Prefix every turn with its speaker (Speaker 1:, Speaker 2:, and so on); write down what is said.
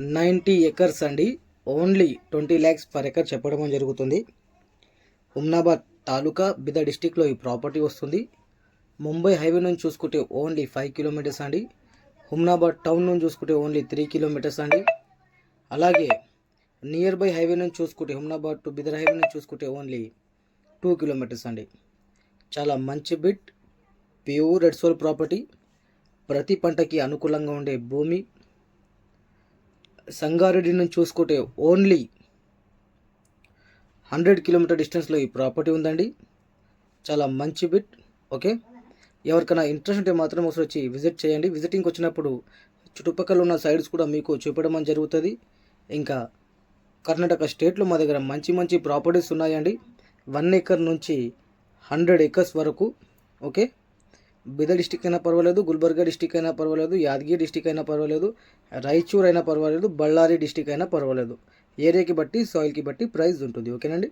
Speaker 1: Ninety acres అండి. Only twenty lakhs per acre చెప్పడం జరుగుతుంది. హుమ్నాబాద్ తాలూకా బిద డిస్టిక్లో ఈ ప్రాపర్టీ వస్తుంది. ముంబై హైవే నుంచి చూసుకుంటే ఓన్లీ ఫైవ్ కిలోమీటర్స్ అండి. హుమ్నాబాద్ టౌన్ నుంచి చూసుకుంటే ఓన్లీ త్రీ కిలోమీటర్స్ అండి. అలాగే నియర్ బై హైవే నుంచి చూసుకుంటే హుమ్నాబాద్ టు బిదర్ హైవే నుంచి చూసుకుంటే ఓన్లీ టూ కిలోమీటర్స్ అండి. చాలా మంచి bit pure red soil property. ప్రతి పంటకి అనుకూలంగా ఉండే భూమి సంగారెడ్డి నుంచి చూసుకుంటే ఓన్లీ హండ్రెడ్ కిలోమీటర్ డిస్టెన్స్లో ఈ ప్రాపర్టీ ఉందండి. చాలా మంచి బిట్ ఓకే? ఎవరికైనా ఇంట్రెస్ట్ ఉంటే మాత్రం ఒకసారి వచ్చి విజిట్ చేయండి. విజిటింగ్కి వచ్చినప్పుడు చుట్టుపక్కల ఉన్న సైడ్స్ కూడా మీకు చూపడం జరుగుతుంది. ఇంకా కర్ణాటక స్టేట్లో మా దగ్గర మంచి మంచి ప్రాపర్టీస్ ఉన్నాయండి. వన్ ఏకర్ నుంచి హండ్రెడ్ ఏకర్స్ వరకు ఓకే? బీదర్ డిస్టిక్ అయినా పర్వాలేదు గుల్బర్గా డిస్టిక్ అయినా పర్వాలేదు యాదగిరి డిస్టిక్ అయినా పర్వాలేదు రాయచూర్ అయినా పర్వాలేదు బళ్ళారి డిస్టిక్ అయినా పర్వాలేదు. ఏరియాకి బట్టి సాయిల్కి బట్టి ప్రైస్ ఉంటుంది ఓకేనండి?